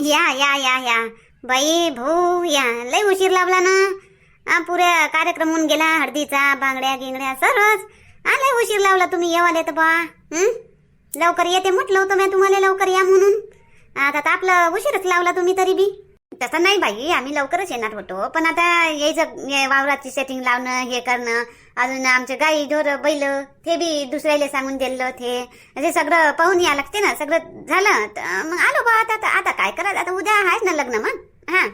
या या या या. बाई भाऊ या. लय उशीर लावला ना? हा पुऱ्या कार्यक्रम होऊन गेला हळदीचा बांगड्या गिंगड्या सर्वच. लय उशीर लावला तुम्ही येवाले तर बा. लवकर येते म्हटलं होतं मी तुम्हाला लवकर या म्हणून. आता तर आपलं उशीरच लावला तुम्ही तरी बी. तसं नाही बाई आम्ही लवकरच येणार होतो. पण आता यायचं वावराची सेटिंग लावणं हे करणं अजून आमचे गाई ढोर बैल ते बी दुसऱ्याला सांगून दिलं ते ते सगळं पाहून या लागते ना सगळं झालं मग आलो बा आता आता- काय करायचं? आता उद्या आहेच ना लग्न मग? हा.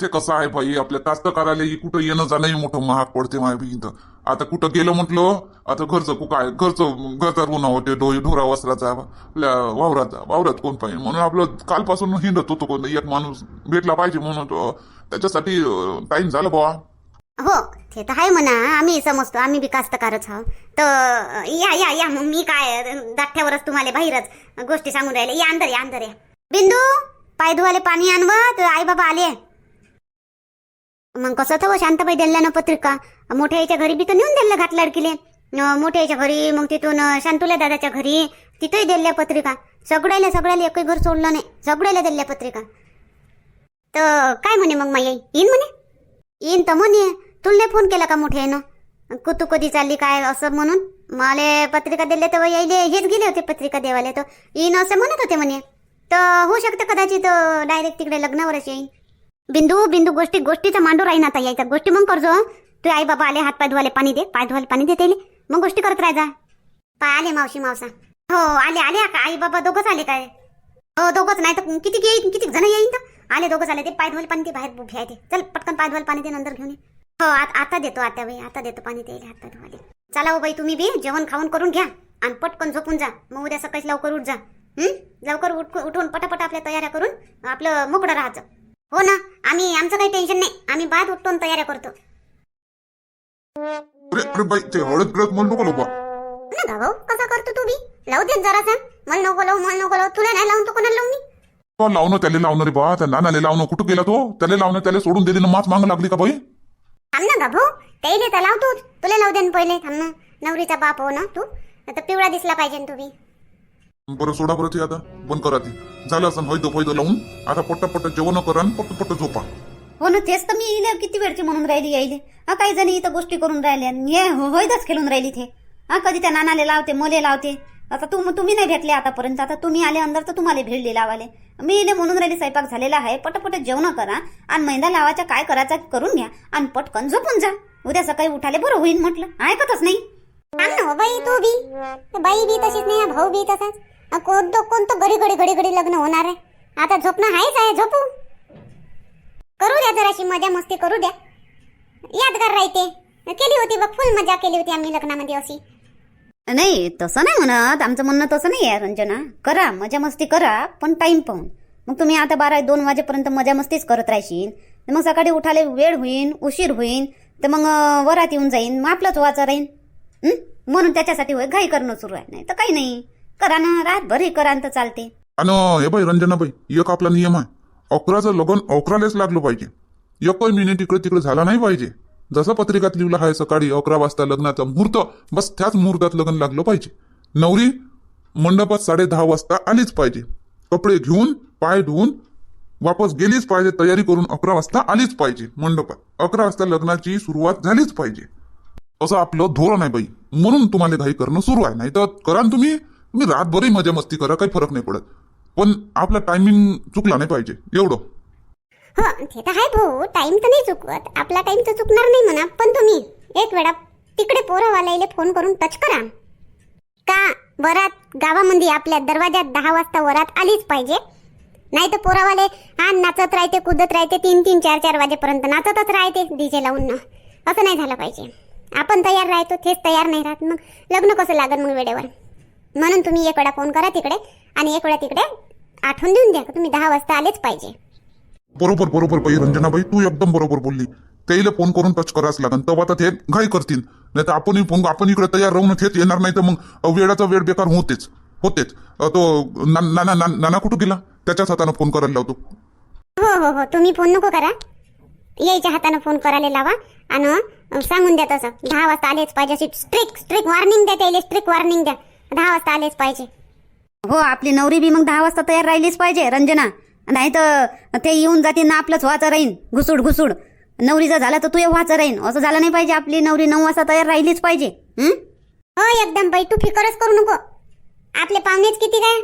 ते कसं आहे भाई आपल्या कास्तकाराला कुठं येणं जाणंही मोठं महाग पडते माय इथं. आता कुठं गेलं म्हटलं आता घरचं कु काय घरचं घरचा रुणा होते डोई ढोरा वस्त्राचा आपल्या वावराचा वावरात कोण पाहिजे? म्हणून आपलं कालपासून हिंडत होतो कोण एक माणूस भेटला पाहिजे म्हणून तो. त्याच्यासाठी टाइम झाला बुवा. हो ते तर आहे म्हणा आम्ही समजतो आम्ही बी कास्तकारच आहोत. तर या या या मग मी काय दाठ्यावरच तुम्हाला बाहेरच गोष्टी सांगून राहिले. या अंदर या अंदर या. बिंदू पाय धुवाले पाणी आणव तर आई बाबा आले. मग कसं तर शांताबाई दिल्या ना पत्रिका? मोठ्या याच्या घरी बी तर नेऊन दिलं घात लडकीले. मोठ्या याच्या घरी मग तिथून शांतुल्या दादाच्या घरी तिथंही दिल्या पत्रिका. सगळ्याला सगळ्याला एकही घर सोडलं नाही. सगळ्याला दिल्या पत्रिका. तर काय म्हणे मग माई येईन म्हणे? येईन तर म्हणे. तुला फोन केला का मोठे ना कुतू कधी चालली काय असं म्हणून? मला पत्रिका दिले तर यायले हेच गेले होते पत्रिका देवाले तर. येईन असं म्हणत होते म्हणे. तर होऊ शकतं कदाचित डायरेक्ट तिकडे लग्नावरच येईन. बिंदू बिंदू गोष्टी गोष्टीचा मांडू राहीन आता यायचा. गोष्टी मग करजो तू आई बाबा आले हात पाय धुवाले पाणी दे पाय धुवाले पाणी दे त्याले. मग गोष्टी करत राहायचा. पाय आले मावशी मावसा. हो आले आले का? आई बाबा दोघंच आले काय? हो दोघंच. नाही तर किती येईन किती जण येईन तर? आले दोघंच आले ते. पाय धुवाले पाणी ते बाहेर उभे आहे ते चल पटकन पाय धुवाले पाणी दे नंतर घेऊन ये. हो आत- आता देतो आता बाई आता देतो पाणी द्यायला पाय धुवाले चला हो बाई तुम्ही बी जेवण खाऊन करून घ्या आणि पटकन झोपून जा. मग उद्या सकाळी लवकर उठ जा? लवकर उठ उठून पटापट आपल्या तयाऱ्या करून आपलं मोकळं राहायचं. हो ना? आम्ही आमचं काही टेन्शन नाही. आम्ही बाद आणि तयाऱ्या करतो. अरे अरे बाई ते हळद गिळत म्हणू नको लोबा ना गा भाऊ कसा करतो तू बी? लावू दे जरा सांग मला नको लावू मला नको लावू. तुला नाही लावून तो कोणाला लावून मी? तो लावणं त्याला लावणं रे बा. त्या नानाले लावणं कुठं गेला तो? त्याला लावणं त्याला सोडून दिली ना माच मागं लागली का बाई? थांब ना भाऊ त्याला तर लावतो तुला लावू दे पहिले. थांब ना. नवरीचा बाप हो ना तू. आता पिवळा दिसला पाहिजे ना तू बी बरं सोडा बरं ते आता. बंद करा ती. झालं असं हैदो फैदो लावून. आता पट्ट पट्ट जेवण करा आणि पट्ट पट्ट झोपा. हो ना तेच तर मी इले किती वेळची म्हणून राहिली यायले. हा काही जणी इथं गोष्टी करून राहिल्या हे होयदच खेळून राहिली ते. हा कधी त्या नानाले लावते मोले लावते. आता तुम तुम्ही नाही भेटले आतापर्यंत. आता तुम्ही आले अंदर तर तुम्हाला भेटले लावाले मी इले म्हणून राहिली स्वयंपाक झालेला आहे. पटपट जेवण करा आणि मैदा लावायचा काय करायचं करून घ्या आणि पटकन झोपून जा. उद्या सकाळी उठाले बरं होईल म्हटलं. ऐकतच नाही. ना हो बाई तू बी. बाई बी तशीच नाही भाऊ बी तसाच. कोणतं कोणतं घडी घडी घडी घडी लग्न होणार आहे. आता झोपणं आहेच आहे झोपू. करू द्या जराशी मजा मस्ती करू द्या. यादगार राहते. केली होती बघ फुल मजा केली होती आम्ही लग्नामध्ये अशी. नाही तसं नाही म्हणत. आमचं म्हणणं तसं नाही आहे रंजना. करा मजा मस्ती करा पण टाइम पाहून. मग तुम्ही आता बारा दोन वाजेपर्यंत मजा मस्तीच करत राहशील. मग सकाळी उठाले वेळ होईन उशीर होईन तर मग वरात येऊन जाईन मग आपलंच वाचा राहीन. म्हणून त्याच्यासाठी होय घाई करणं सुरू आहे. नाही तर काही नाही. करा ना रातभर हे करा तर चालते. आणि हे बाई रंजनाबाई एक आपला नियम आहे. अकराचं लग्न अकरालाच लागलं पाहिजे. एकही मिनिट इकडे तिकडे झाला नाही पाहिजे. जसं पत्रिकात लिहिलं आहे सकाळी अकरा वाजता लग्नाचा मुहूर्त बस त्याच मुहूर्तात लग्न लागलं पाहिजे. नवरी मंडपात साडे दहा वाजता आलीच पाहिजे. कपडे घेऊन पाय धुवून वापस गेलीच पाहिजे तयारी करून अकरा वाजता आलीच पाहिजे मंडपात. अकरा वाजता लग्नाची सुरुवात झालीच पाहिजे. असं आपलं धोरण आहे बाई. म्हणून तुम्हाला घाई करणं सुरू आहे. नाही तर करा तुम्ही तुम्ही रातभरही मजा मस्ती करा काही फरक नाही पडत. पण आपला टायमिंग चुकला नाही पाहिजे. एवढं. हो ते तर आहे भाऊ. टाईम तर नाही चुकवत. आपला टाईम तर चुकणार नाही म्हणा. पण तुम्ही एक वेळा तिकडे पोरवाल्याला फोन करून टच करा. का वरात गावामध्ये आपल्या दरवाज्यात दहा वाजता वरात आलीच पाहिजे? नाही तर पोरावाले हा नाचत राहते कुदत राहते तीन तीन चार चार वाजेपर्यंत नाचतच राहते डीजे लावून. ना असं नाही झालं पाहिजे. आपण तयार राहतो तेच तयार नाही राहत. मग लग्न कसं लागेल मग वेळेवर? म्हणून तुम्ही एक वेळा फोन करा तिकडे आणि एक वेळा तिकडे आठवण देऊन द्या तुम्ही दहा वाजता आलेच पाहिजे. बरोबर बरोबर बाई रंजनाबाई तू एकदम बरोबर बोलली. त्याला फोन करून टच करायच लागन. तेव्हा तर ते घाई करतील. नाही तर आपणही फोन आपण इकडे तयार राहून थेट येणार नाही तर मग वेळाचा वेळ बेकार होतेच. होतेच. तो ना- नाना ना- नाना कुठं गेला? त्याच्याच हाताने फोन करायला लावतो. हो हो हो. तुम्ही फोन नको करा. यायच्या हातानं फोन करायला लावा. आणि सांगून द्या तसं. दहा वाजता आलेच पाहिजे. अशी स्ट्रिक स्ट्रिक वॉर्निंग द्या त्याला स्ट्रिक वॉर्निंग द्या. दहा वाजता आलेच पाहिजे. हो आपली नवरी बी मग दहा वाजता तयार राहिलीच पाहिजे रंजना. नाही तर ते येऊन जाते ना आपलंच व्हायचं राहीन. घुसूड घुसूड. नवरीचं झालं तर तू व्हायचं राहीन. असं झालं नाही पाहिजे आपली नवरी नऊ वाजता तयार राहिलीच पाहिजे. हो? एकदम बाई तू फिकरच करू नको. आपले पाहुणेच किती काय?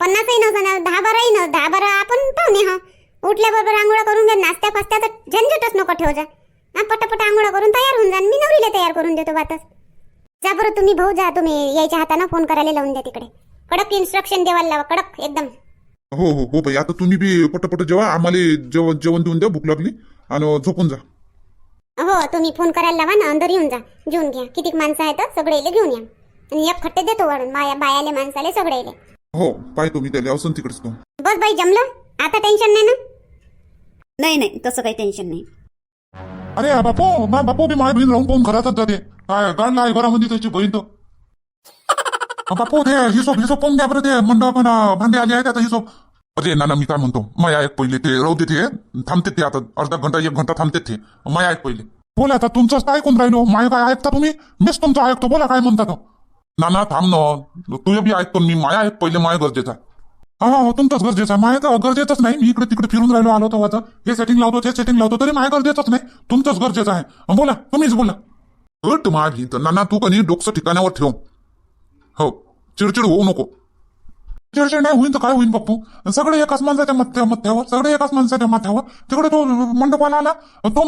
पन्नासही नव्हतं दहा बाराही नव्हतं दहा बारा आपण पाहुणे हा. उठल्याबरोबर आंघोळा करून घ्या नाश्त्या फास्त्याचा झंझटच नको ठेव जा पटापट आंघोळा करून तयार होऊन जा मी नवरीला तयार करून देतो वातच. जा बरं तुम्ही भाऊ जा तुम्ही. यायच्या हातानं फोन करायला लावून द्या तिकडे. कडक इन्स्ट्रक्शन देवायला लावा कडक एकदम. हो हो हो बाई. आता तुम्ही बी पटपट जेवा. आम्हाला जेवण जेवण देऊन द्या. भूक लागली. आणि झोपून जा. हो तुम्ही फोन करायला लावा ना. अंदर येऊन जा. घेऊन घ्या. किती माणसं आहेत सगळे इले घेऊन या. आणि एक खट्टे देतो वाढून बाया बायाले माणसाले सगळे इले हो पाहतो मी त्याला. असून तिकडेच तो. बस बाई जमलं? आता टेन्शन नाही ना? नाही नाही. तसं काही टेन्शन नाही. अरे बापू. मा बापू बी माझ्या बहीण राहून पाहून घरातच जाते काय गाडला आहे घरामध्ये त्याची बहीण तर. अ, बापू ते हिशोब हिशोब पाहून द्या बरं ते? मंडप अन भांडे आले आहेत आता हिशोब. अरे नाना मी काय म्हणतो? माया ऐक पहिले ते राहू दे ते थांबते ते आता. अर्धा घंटा एक घंटा थांबते ते. माया ऐक पहिले. बोला आता तुमचंच काय ऐकून राहिलो. माय काय ऐकता तुम्ही? मीच तुमचं ऐकतो. बोला काय म्हणता तो? नाना थांब न. तुझे बी ऐकतो मी. माया ऐक पहिले माया गरजेचं आहे. हा हो तुमचंच गरजेचं आहे. माया तर गरजेचंच नाही? मी इकडे तिकडे फिरून राहिलो आलो तेव्हा हे सेटिंग लावतो ते सेटिंग लावतो तरी माया गरजेचंच नाही. तुमचंच गरजेचं आहे. बोला तुम्हीच बोला. हट माझी तर नाना तू कधी डोकं ठिकाणावर ठेव. हो चिडचिड होऊ नको. चिडचिड नाही होईन तर काय होईन बाप्पू? सगळे एकाच माणसाच्या मथ्या मथ्यावर सगळे एकाच माणसाच्या माथ्यावर तिकडे तो मंडपाला आला तो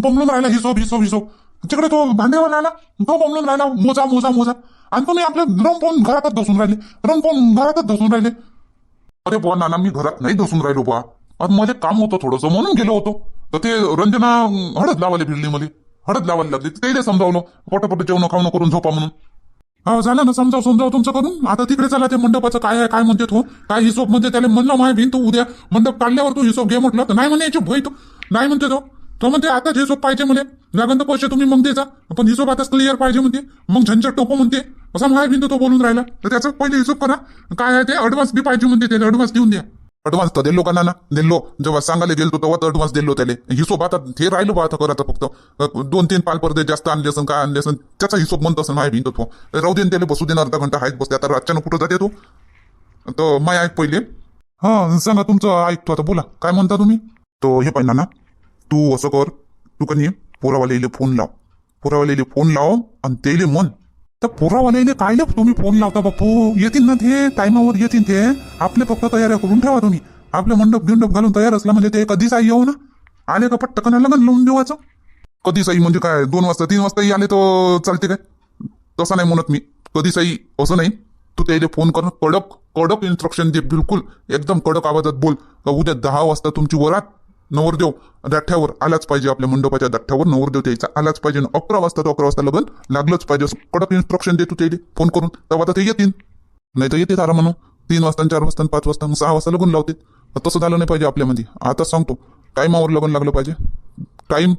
बमलून राहिला हिशोब हिशोब हिशोब तिकडे तो भांडेवाला आला तो बमलून राहिला मोजा मोजा मोजा. आणि तुम्ही आपले रम पाहून घरातच बसून राहिले. रम पाहून घरातच बसून राहिले. अरे बुवा नाना मी घरात नाही धसून राहिलो बुवा. आज मध्ये काम होतं थोडंसं म्हणून गेलो होतो. तर ते रंजना हळद लावायला भिडली मध्ये हळद लावायला लागली. ते समजावलं. पटापट जेवण खावणं करून झोपा म्हणून. हो झालं ना समजाव समजाव तुमचं करून आता तिकडे चला ते मंडपाचं काय आहे काय म्हणते तो? काय हिशोब म्हणते त्याला म्हणलं माय बिन तू उद्या मंडप काढल्यावर तू हिशोब घे म्हटलं. तर नाही म्हणे याची भय तो. नाही म्हणते तो. तो म्हणते आता हिशोब पाहिजे म्हणे. लागन तर पैसे तुम्ही मग द्यायचा पण हिशोब आताच क्लिअर पाहिजे म्हणते. मग झंझट टोको म्हणते. असा माय बिन तो बोलून राहिला. तर त्याचा पहिले हिशोब करा. काय आहे ते? अडवान्स बी पाहिजे म्हणते त्याला. ॲडव्हान्स देऊन द्या. अडवान्स तर दिलो का ना दिलो जेव्हा सांगायला गेलो तेव्हा तर ऍडव्हान्स दिलो त्याला. हिशोब आता हे राहिलो बा आता करायचं फक्त. दोन तीन पाल पडदे जास्त आणले असन काय आणले असन त्याचा हिशोब म्हणत असं माय भिंत तो. राहू दे त्याला बसू दे अर्धा घंटा आहेत बसते आता अचानक कुठं जाते तू? तर माय ऐक पहिले. हां सांगा तुमचं ऐकतो आता बोला. काय म्हणता तुम्ही? तो हे पाहिजे ना तू असं कर तू कधी पोरावाले फोन लाव. पोरावाले फोन लाव आणि त्याले म्हण. तर पोरावाले कायले तुम्ही फोन लावता बापू? येतील ना ते? टायमावर येतील ते? आपले फक्त तयाऱ्या करून ठेवा तुम्ही. आपले मंडप गिंडप घालून तयार असला म्हणजे ते कधीच आई येऊ ना? आले का पट्टकन लग्न लावून देवाचं? कधीच आई म्हणजे काय? दोन वाजता तीन वाजताही आले तर चालते काय? तसं नाही म्हणत मी. कधीच आई असं नाही. तू त्याला फोन कर कडक कडक इन्स्ट्रक्शन दे. बिलकुल. एकदम कडक आवाजात बोल. का उद्या दहा वाजता तुमची वरात? नवरदेव दाठ्यावर आलाच पाहिजे. आपल्या मंडपाच्या दाठ्यावर नवरदेव त्याचा आलाच पाहिजे. अकरा वाजता तो अकरा वाजता लग्न लागलंच पाहिजे. असं कडक इन्स्ट्रक्शन देतो तू त्याला. फोन करून तेव्हा तर ते येतील. नाही तर येते तारा म्हणून. तीन वाजता चार वाजता पाच वाजता मग सहा वाजता लग्न लावते. तसं झालं नाही पाहिजे आपल्यामध्ये. आता सांगतो. टाईमावर लग्न लागलं पाहिजे. टाईम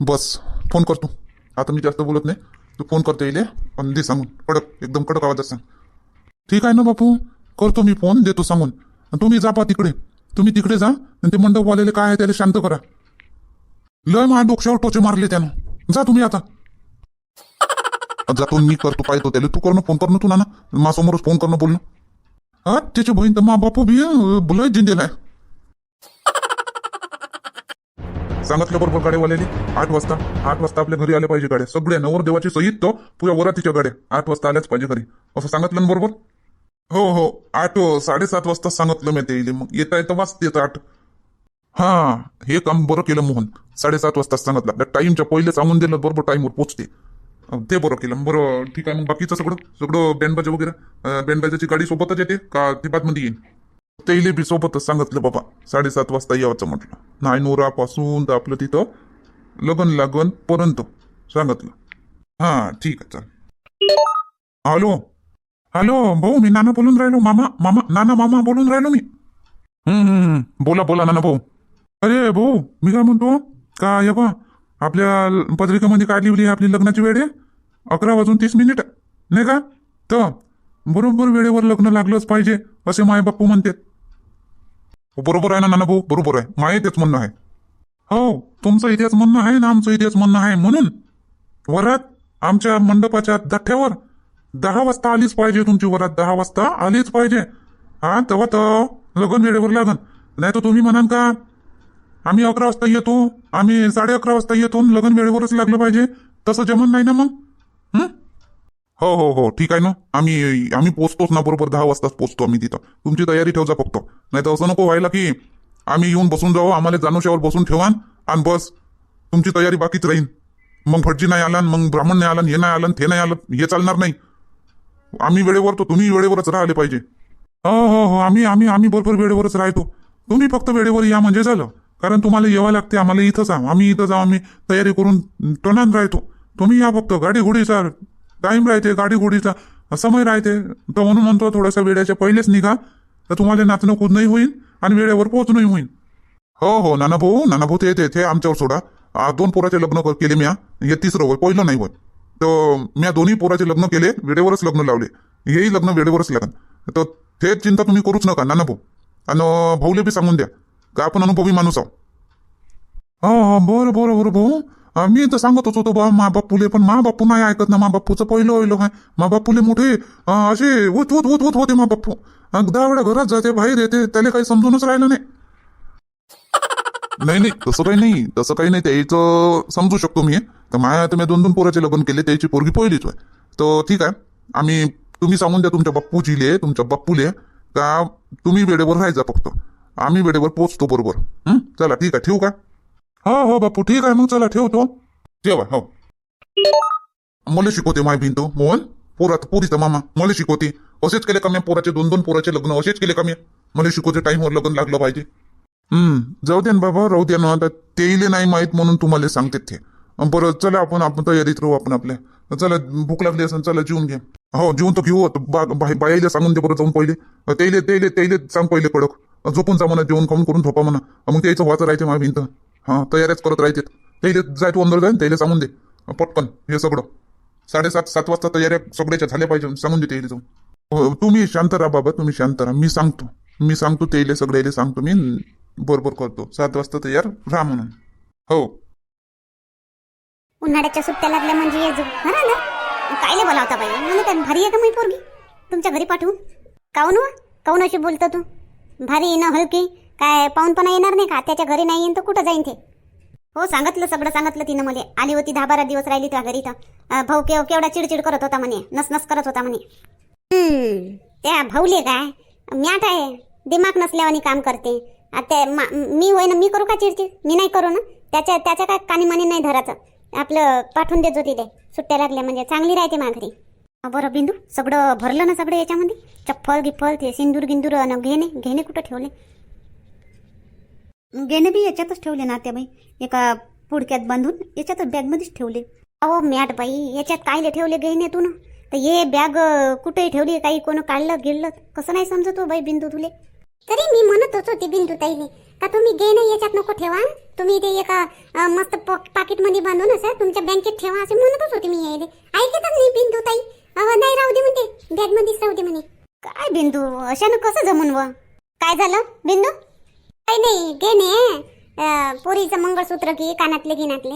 बस. फोन करतो. आता मी जास्त बोलत नाही. तू फोन करतो येईल पण दे सांगून. कडक. एकदम कडक आवाजात सांग. ठीक आहे ना बापू? करतो मी फोन. देतो सांगून. आणि तुम्ही जा पा तिकडे. तुम्ही तिकडे जा. आणि ते मंडपवालेले काय आहे त्याला शांत करा. लय माझ्या डोक्यावर टोचे मारले त्यानं. जा तुम्ही आता. जातो मी करतो पाहतो त्याला. तू करणं फोन करणं तू ना माझ्यासमोरच फोन करणं बोलणं. हा त्याची बहीण तर मा बापू बी लय जिंदेला आहे सांगितलं बरोबर गाड्यावाल्याने आठ वाजता. आठ वाजता आपल्या घरी आल्या पाहिजे गाड्या. सगळ्या नवरदेवाची सहित तो पुऱ्या वरातीच्या गाड्या. आठ वाजता आल्याच पाहिजे घरी. असं सांगितलं बरोबर? हो हो. आठ साडेसात वाजता सांगितलं मी ते. मग येता येता वाजते आठ. हा. हे काम बरं केलं मोहन. साडेसात वाजता सांगितलं. टाईमच्या पहिले सांगून दिलं बरोबर टाईमवर पोचते. अं, ते बरं केलं. बरं ठीक आहे. मग बाकीचं सगळं? सगळं बँडबाजा वगैरे? बँडबाजाची गाडी सोबतच येते का ती बातमध्ये येईल त्याला बी सोबतच सांगितलं बाबा. साडेसात वाजता यावचं म्हटलं. नाही नोरापासून तर आपलं तिथं लगन लागन पर्यंत सांगितलं. हा ठीक आहे चाल. हॅलो? हॅलो भाऊ मी नाना बोलून राहिलो. मामा मामा नाना मामा बोलून राहिलो मी. बोला बोला नाना भाऊ. अरे भाऊ मी काय म्हणतो? का हे बा आपल्या ल- पत्रिकेमध्ये काय लिहिली आहे आपली लग्नाची वेळ आहे? अकरा वाजून तीस मिनिट नाही का? तर बरोबर वेळेवर लग्न लागलंच पाहिजे असे माय बाप्पू म्हणतात. बरोबर आहे ना नाना भाऊ? बरोबर आहे. माय तेच म्हणणं आहे. हो तुमचं इतिहास म्हणणं आहे ना आमचं इतिहास म्हणणं आहे. म्हणून वरात आमच्या मंडपाच्या दाठ्यावर दहा वाजता आलीच पाहिजे तुमची वरात. दहा वाजता आलीच पाहिजे. हा तेव्हा तर लग्न वेळेवर लागन. नाही तर तुम्ही म्हणाल का आम्ही अकरा वाजता येतो. आम्ही साडे अकरा वाजता येतो आणि लगन वेळेवरच लागलं पाहिजे. तसं जमन नाही ना मग? हो? हो हो ठीक आहे ना. आम्ही आम्ही पोचतोच ना. बरोबर दहा वाजताच पोचतो आम्ही तिथं. तुमची तयारी ठेवजा फक्त. नाही तर असं नको व्हायला की आम्ही येऊन बसून जाऊ. आम्हाला जानोशावर बसून ठेवान आणि बस. तुमची तयारी बाकीच राहील मग भटजी नाही आला मग ब्राह्मण नाही आला हे नाही आलं ते नाही आलं हे चालणार नाही. आम्ही वेळेवर तो तुम्ही वेळेवरच राहिले पाहिजे. हो हो हो. आम्ही आम्ही आम्ही बरोबर वेळेवरच राहतो. तुम्ही फक्त वेळेवर या म्हणजे झालं. कारण तुम्हाला यावं लागते आम्हाला इथं जाऊ आम्ही इथं जाऊ आम्ही तयारी करून टोनात राहतो. तुम्ही या फक्त गाडी घोडीचा टाईम राहते गाडी घोडीचा समय राहते. तर म्हणून म्हणतो थोडासा वेळेच्या पहिलेच निघा. तर तुम्हाला नाचणं कूदणंही होईल आणि वेळेवर पोहोचणंही होईल. हो हो नाना भाऊ नाना भाऊ ते ते आमच्यावर सोडा. दोन पोराचे लग्न केले म्या. हे तिसरं होय पहिलं नाही होय तर म्या दोन्ही पोराचे लग्न केले वेळेवरच लग्न लावले. हेही लग्न वेळेवरच लागन. तर ते चिंता तुम्ही करूच नका नाना भाऊ आणि भाऊले बी सांगून द्या. का आपण अनुभवी माणूस आहो हो हो बरं बरं बरं भाऊ. मी तर सांगतच होतो बा मा बापूले पण मा बापू नाही ऐकत ना मा बापूचं पहिलं होईल काय? मा बापूले मोठे असे उत उत उत उत होते मा बापू. दहा वेळा घरात जाते बाहेर येते त्याला काही समजूनच राहिलं नाही. नाही नाही तसं काही नाही तसं काही नाही त्याचं समजू शकतो मी. तर माझ्या आता मी दोन दोन पोराचे लग्न केले त्याची पोरगी पहिलीच आहे तर ठीक आहे आम्ही तुम्ही सांगून द्या तुमच्या बाप्पूजीले तुमच्या बाप्पूले का तुम्ही वेळेवर राहायचा फक्त. आम्ही वेळेवर पोचतो बरोबर. हं? चला ठीक आहे ठेवू का? हो हो बापू ठीक आहे मग चला ठेवतो. ठेवा हो. मला शिकवते माय भिंतो. मोहन पोरात पोरीचा मामा. मला शिकवते. असेच केले कमी पोराचे दोन दोन पोराचे लग्न? असेच केले कमी मला शिकवते टाईमवर लग्न लागलं पाहिजे. हम्म जाऊ द्या ना बाबा राहू द्या ना. आता तेईले नाही माहीत म्हणून तुम्हाला सांगते ते. अं, बरं चला आपण आपण तयारीत राहू आपण आपल्या. चला भूक लागली असं चला जेवून घ्या हो जेवून तर घेऊ आता. बा बाई- बाईला सांगून दे बरं जाऊन पहिले. तेले तेले तेले सांग पहिले कडक. झोपून जा म्हणा जेवण खाऊन करून झोपा म्हणा. मग त्याचं व्हायचं राहते माझ्या भिंत. हा तयारीच करत राहते त्याला जाय तू अंदर जाईन त्याला सांगून दे. पटकन हे सगळं. साडेसात सात वाजता तयाऱ्या सगळ्याच्या झाल्या पाहिजे सांगून दे त्याला जाऊन. हो तुम्ही शांत राहा बाबा तुम्ही शांत राहा. मी सांगतो. मी सांगतो त्याला सगळ्याला सांगतो. मी बरोबर करतो. सात वाजता तयार राहा म्हणून. हो. उन्हाळ्याच्या सुट्ट्या लागल्या म्हणजे ये जो. ना. कायले बोलावता बाई? म्हणून भारी आहे का मी पोरगी? तुमच्या घरी पाठवून काऊन वा? काऊन अशी बोलतो तू? भारी ना हलकी. काय पाहून पण येणार नाही का? त्याच्या घरी नाही येईन तर कुठं जाईन ते? हो सांगितलं सगळं सांगितलं तिनं मला. आली होती दहा बारा दिवस राहिली त्या घरी तर. भाऊ केव केवढा चिडचिड करत होता म्हणे. नस नस करत होता म्हणे. त्या भाऊले काय? म्याट आहे. दिमाग नसल्यावानी काम करते. आता मा- मी होय ना मी करू का चिडचिड? मी नाही करू ना? त्याच्या त्याच्या काय कानी मानी नाही धराचं आपलं पाठवून देतो तिथे सुट्ट्या लागल्या म्हणजे चांगली राहते माघरी बरं बिंदू. सगळं भरलं ना सगळं याच्यामध्ये? चप्पल गिप्पल ते सिंदूर गिंदूर आणि घेणे घेणे कुठं ठेवले? घेणे बी याच्यातच ठेवले ना त्या बाई एका पुडक्यात बांधून याच्यातच बॅगमध्येच ठेवले. अहो मॅट बाई याच्यात कायले ठेवले घेणे तू ना तर हे बॅग कुठे ठेवली? काही कोण काढलं गिळलं? कसं नाही समजत हो बाई बिंदू तुले? तरी मी म्हणत होतो बिंदू ताईले का तुम्ही घेणे याच्यात नको ठेवा? तुम्ही ते एका मस्त पाकिटमध्ये बांधून असं तुमच्या बँकेत ठेवा असे म्हणतच होते मी यायले. ऐकतच नाही बिंदू ताई? अहो नाही राहू दे म्हणते. बॅग मध्येच राहू दे म्हणे. काय बिंदू? अशानं कसं जमून व? काय झालं बिंदू? काही नाही घेणे पोरीचं मंगळसूत्र की कानातले गिनातले.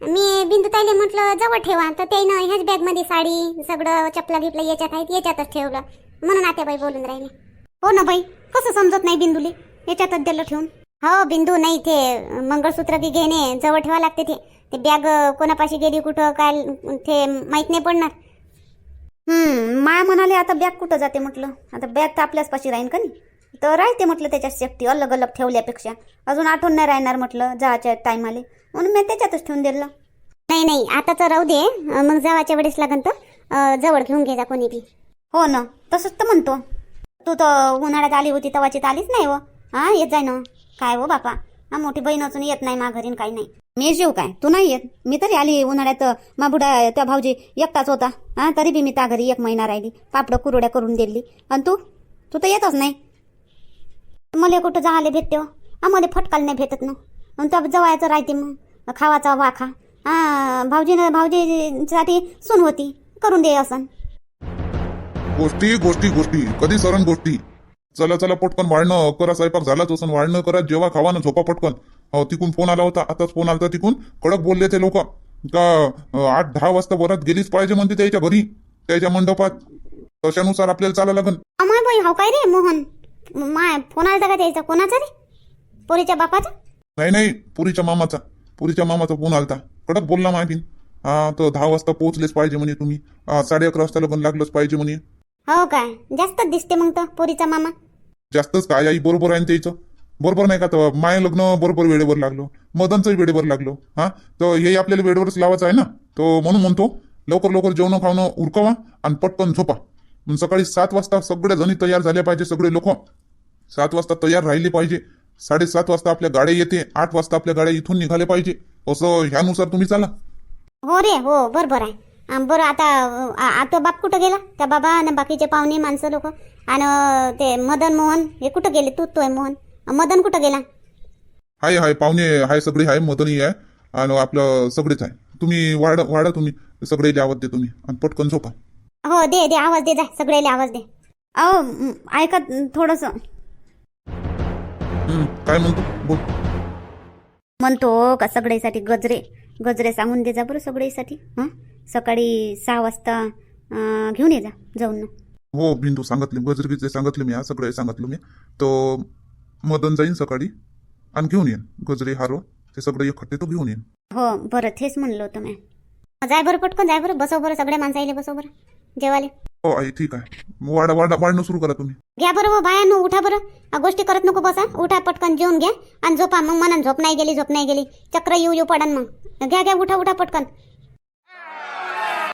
मी बिंदू ताईले म्हटलं जवळ ठेवा. तर त्यानं ह्याच बॅगमध्ये साडी सगळं चपला गिपला याच्यात आहेत याच्यातच ठेवलं. म्हणून आत्याबाई बोलून राहिले. हो ना बाई कसं समजत नाही बिंदूले? याच्यातच दिलं ठेवून. हो बिंदू नाही ते मंगळसूत्र की घेणे जवळ ठेवा लागते ते. ते बॅग कोणापाशी गेली कुठं काय ते माहीत नाही पडणार. माया म्हणाले आता बॅग कुठं जाते? म्हटलं. आता बॅग तर आपल्याच पाशी राहीन का नाही तर राहते म्हटलं त्याच्यात सेफ्टी अलग अलग ठेवल्यापेक्षा. अजून आठवण नाही राहणार म्हटलं जायच्या टायमाले म्हणून मी त्याच्यातच ठेवून दिलं. नाही नाही आता तर राहू दे मग जावाच्या वेळेस लागन तर जवळ घेऊन घे जा कोणी बी. हो ना तसंच तर म्हणतो. तू तर उन्हाळ्यात आली होती तवाची तर आलीच नाही हो हा येत जाय ना. काय हो बापा. हा मोठी बहीण असून येत नाही मा घरी न काही नाही. मी जेव काय? तू नाही येत? मी तरी आली उन्हाळ्यात मा बुडा त्या भाऊजी एकटाच होता. हा तरी बी मी त्या घरी एक महिना राहिली. पापडं कुरड्या करून दिली. आणि तू? तू तर येतच नाही. मला कुठं जायला भेटते हो? आम्हाला फटकाल नाही भेटत ना. तर जवायचं राहते मग. खावाचा वाखा. हा भाऊजीनं भाऊजीसाठी सून होती. करून दे असं. गोष्टी गोष्टी गोष्टी. कधी सरण गोष्टी? चला चला पटकन वाढणं करा स्वयंपाक झालाच असं वाढणं करा जेव्हा खावा ना झोपा पटकन. हो तिकून फोन आला होता आताच फोन आला होता तिकून. कडक बोलले ते लोक. का आठ दहा वाजता वरात गेलीच पाहिजे म्हणते त्याच्या घरी त्याच्या मंडपात. तशानुसार आपल्याला चाला लागन. अमाय बाई हाव काय रे मोहन? माय फोन आलता का त्याचा? कोणाचा रे? पोरीच्या बापाचा? नाही नाही पुरीच्या मामाचा. पुरीच्या मामाचा फोन आलता. कडक बोलला माहिती हा तर दहा वाजता पोहोचलेच पाहिजे म्हणे तुम्ही. हा, साडे अकरा वाजता लग्न लागलंच पाहिजे म्हणे. हो काय जास्तच दिसते मग तो पोरीचा मामा. जास्तच काय? आई बरोबर आहे ना त्याचं? बरोबर नाही का? तर माय लग्न बरोबर वेळेवर लागलो. मदनचंही वेळेवर लागलो. हा? तर हे आपल्याला वेळेवरच लावायचं आहे ना? तो म्हणून म्हणतो लवकर लवकर जेवण खावणं उरकवा आणि पटकन झोपा. सकाळी सात वाजता सगळ्या जणी तयार झाल्या पाहिजे सगळे लोक. सात वाजता तयार राहिले पाहिजे. साडेसात वाजता आपल्या गाड्या येते आठ वाजता आपल्या गाड्या इथून निघाले पाहिजे. असं ह्यानुसार तुम्ही चाला. हो रे हो बरोबर आहे. बरं आता आता बाप कुठं गेला? त्या बाबा आणि बाकीचे पाहुणे माणसं लोक. आणि ते मदन मोहन हे कुठं गेले? तू तोय मोहन. अं, मदन कुठं गेला? हाय हाय पाहुणे हाय सगळे आहे. मदनही आहे. आणि आपलं सगळेच आहे. तुम्ही वाढा वाढा तुम्ही. सगळे आवाज दे तुम्ही. आणि पटकन झोपा. हो दे दे आवाज दे जा. सगळ्याला आवाज दे. अहो ऐका थोडंसं. काय म्हणतो? बोल. म्हणतो का सगळ्यासाठी गजरे गजरे सांगून दे जा बरं सगळ्यासाठी. हं? सकाळी सहा वाजता घेऊन ये जा जाऊन ना. हो बिंदू सांगितले गजरगीचे सांगितले मी सगळे सांगितलं मी. तो मदन जाईन सकाळी आणि घेऊन येईन. गजरे हारो ते सगळे इकट्ठे तो घेऊन येईन. हो बरं तेच म्हणलं होतं मी. जाय बरं पटकन जाय बरं. बसव बरं सगळ्या माणसं आले बसव बरं. जेवाले. हो आई ठीक आहे. वाढा वाढा वाढणं सुरू करा तुम्ही. घ्या बरं हो बायानो उठा बरं. गोष्टी करत नको बसा. उठा पटकन जेवून घ्या. आणि झोपा. मग म्हणा झोप नाही गेली झोप नाही गेली. चक्र येऊ येऊ पडन मग. घ्या घ्या उठा उठा पटकन.